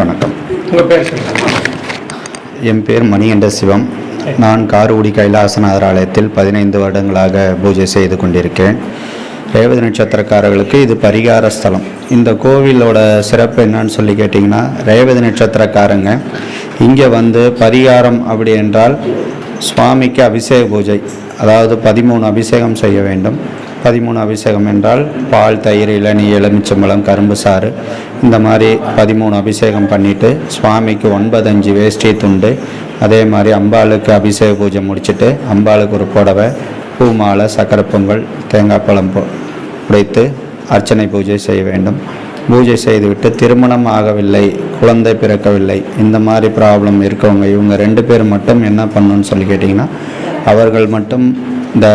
வணக்கம். உங்கள் பேர் சொல்லுங்கள் என் பேர் மணிகண்ட சிவம் நான் காரக்குடி கைலாசநாதர் ஆலயத்தில் பதினைந்து வருடங்களாக பூஜை செய்து கொண்டிருக்கேன். ரேவதி நட்சத்திரக்காரர்களுக்கு இது பரிகார ஸ்தலம். இந்த கோவிலோட சிறப்பு என்னன்னு சொல்லி கேட்டிங்கன்னா ரேவதி நட்சத்திரக்காரங்க இங்கே வந்து பரிகாரம் அப்படி என்றால் சுவாமிக்கு அபிஷேக பூஜை அதாவது பதிமூணு அபிஷேகம் செய்ய வேண்டும். பதிமூணு அபிஷேகம் என்றால் பால் தயிர் இளநீ எலுமிச்சம்பழம் கரும்பு சாறு. இந்த மாதிரி பதிமூணு அபிஷேகம் பண்ணிவிட்டு சுவாமிக்கு ஒன்பது அஞ்சு வேஷ்டி துண்டு அதே மாதிரி அம்பாளுக்கு அபிஷேக பூஜை முடிச்சுட்டு அம்பாளுக்கு ஒரு புடவை பூ மாலை சக்கரை பொங்கல் தேங்காய் பழம் உடைத்து அர்ச்சனை பூஜை செய்ய வேண்டும். பூஜை செய்துவிட்டு திருமணம் ஆகவில்லை குழந்தை பிறக்கவில்லை. இந்த மாதிரி ப்ராப்ளம் இருக்கவங்க இவங்க ரெண்டு பேர் மட்டும் என்ன பண்ணணும்னு சொல்லி கேட்டிங்கன்னா அவர்கள் மட்டும் இந்த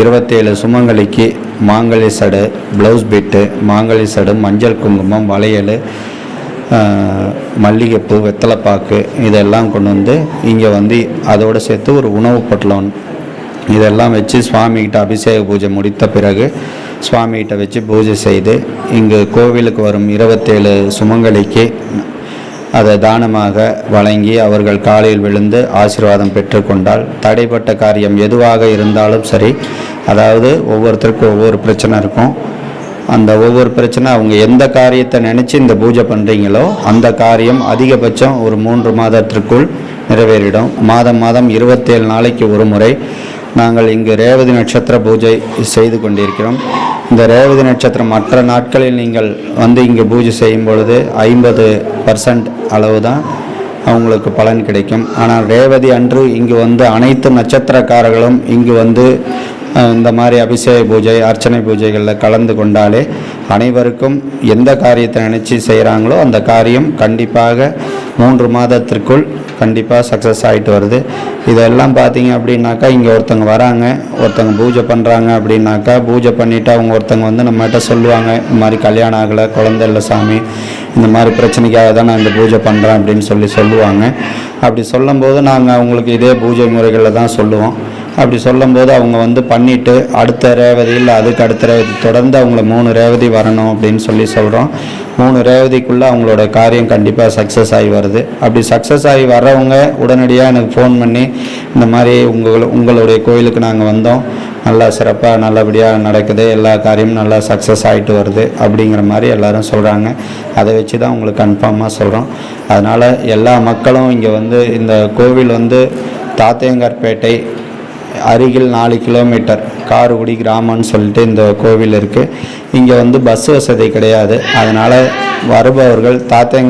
இருபத்தேழு சுமங்கலிக்கு மாங்கலி சடு ப்ளவுஸ் பிட்டு மாங்கலி சடு மஞ்சள் குங்குமம் வளையல் மல்லிகைப்பூ வெத்தலைப்பாக்கு இதெல்லாம் கொண்டு வந்து இங்கே வந்து அதோடு சேர்த்து ஒரு உணவு பொட்டலம் இதெல்லாம் வச்சு சுவாமிகிட்ட அபிஷேக பூஜை முடித்த பிறகு சுவாமிகிட்ட வச்சு பூஜை செய்து இங்கு கோவிலுக்கு வரும் இருபத்தேழு சுமங்கலிக்கு அதை தானமாக வழங்கி அவர்கள் காலில் விழுந்து ஆசீர்வாதம் பெற்றுக்கொண்டால் தடைப்பட்ட காரியம் எதுவாக இருந்தாலும் சரி அதாவது ஒவ்வொருத்தருக்கும் ஒவ்வொரு பிரச்சனை இருக்கும். அந்த ஒவ்வொரு பிரச்சனை அவங்க எந்த காரியத்தை நினச்சி இந்த பூஜை பண்ணுறீங்களோ அந்த காரியம் அதிகபட்சம் ஒரு மூன்று மாதத்திற்குள் நிறைவேறிடும். மாதம் மாதம் இருபத்தேழு நாளைக்கு ஒரு முறை நாங்கள் இங்கு ரேவதி நட்சத்திர பூஜை செய்து கொண்டிருக்கிறோம். இந்த ரேவதி நட்சத்திரம் மற்ற நாட்களில் நீங்கள் வந்து இங்கே பூஜை செய்யும் பொழுது ஐம்பது பர்சன்ட் அளவு தான் அவங்களுக்கு பலன் கிடைக்கும். ஆனால் ரேவதி அன்று இங்கு வந்து அனைத்து நட்சத்திரக்காரர்களும் இங்கு வந்து இந்த மாதிரி அபிஷேக பூஜை அர்ச்சனை பூஜைகளில் கலந்து கொண்டாலே அனைவருக்கும் எந்த காரியத்தை நினச்சி செய்கிறாங்களோ அந்த காரியம் கண்டிப்பாக மூன்று மாதத்திற்குள் கண்டிப்பாக சக்ஸஸ் ஆகிட்டு வருது. இதெல்லாம் பார்த்தீங்க அப்படின்னாக்கா இங்கே ஒருத்தவங்க வராங்க ஒருத்தவங்க பூஜை பண்ணுறாங்க அப்படின்னாக்கா பூஜை பண்ணிவிட்டு அவங்க ஒருத்தவங்க வந்து நம்மகிட்ட சொல்லுவாங்க இந்த மாதிரி கல்யாணம் ஆகலை குழந்தை இல்லை சாமி இந்த மாதிரி பிரச்சனைக்காக தான் நான் இந்த பூஜை பண்ணுறேன் அப்படின்னு சொல்லி சொல்லுவாங்க. அப்படி சொல்லும்போது நாங்கள் அவங்களுக்கு இதே பூஜை முறைகளில் தான் சொல்லுவோம். அப்படி சொல்லும்போது அவங்க வந்து பண்ணிவிட்டு அடுத்த ரேவதி இல்லை அதுக்கு அடுத்த ரேவதி தொடர்ந்து அவங்கள மூணு ரேவதி வரணும் அப்படின்னு சொல்லி சொல்கிறோம் மூணு ரேவதிக்குள்ளே அவங்களோட காரியம் கண்டிப்பாக சக்ஸஸ் ஆகி வருது. அப்படி சக்ஸஸ் ஆகி வர்றவங்க உடனடியாக எனக்கு ஃபோன் பண்ணி இந்த மாதிரி உங்கள் உங்களுடைய கோயிலுக்கு நாங்கள் வந்தோம். நல்லா சிறப்பாக நல்லபடியாக நடக்குது. எல்லா காரியமும் நல்லா சக்ஸஸ் ஆகிட்டு வருது அப்படிங்கிற மாதிரி எல்லோரும் சொல்கிறாங்க அதை வச்சு தான் உங்களுக்கு கன்ஃபார்மாக சொல்கிறோம் அதனால் எல்லா மக்களும் இங்கே வந்து இந்த கோவில் வந்து தாத்தையங்கார்பேட்டை அருகில் நாலு கிலோமீட்டர். காரக்குடி கிராமம்னு சொல்லிட்டு இந்த கோவில் இருக்குது இங்கே வந்து பஸ் வசதி கிடையாது. அதனால் வருபவர்கள் தாத்தங்க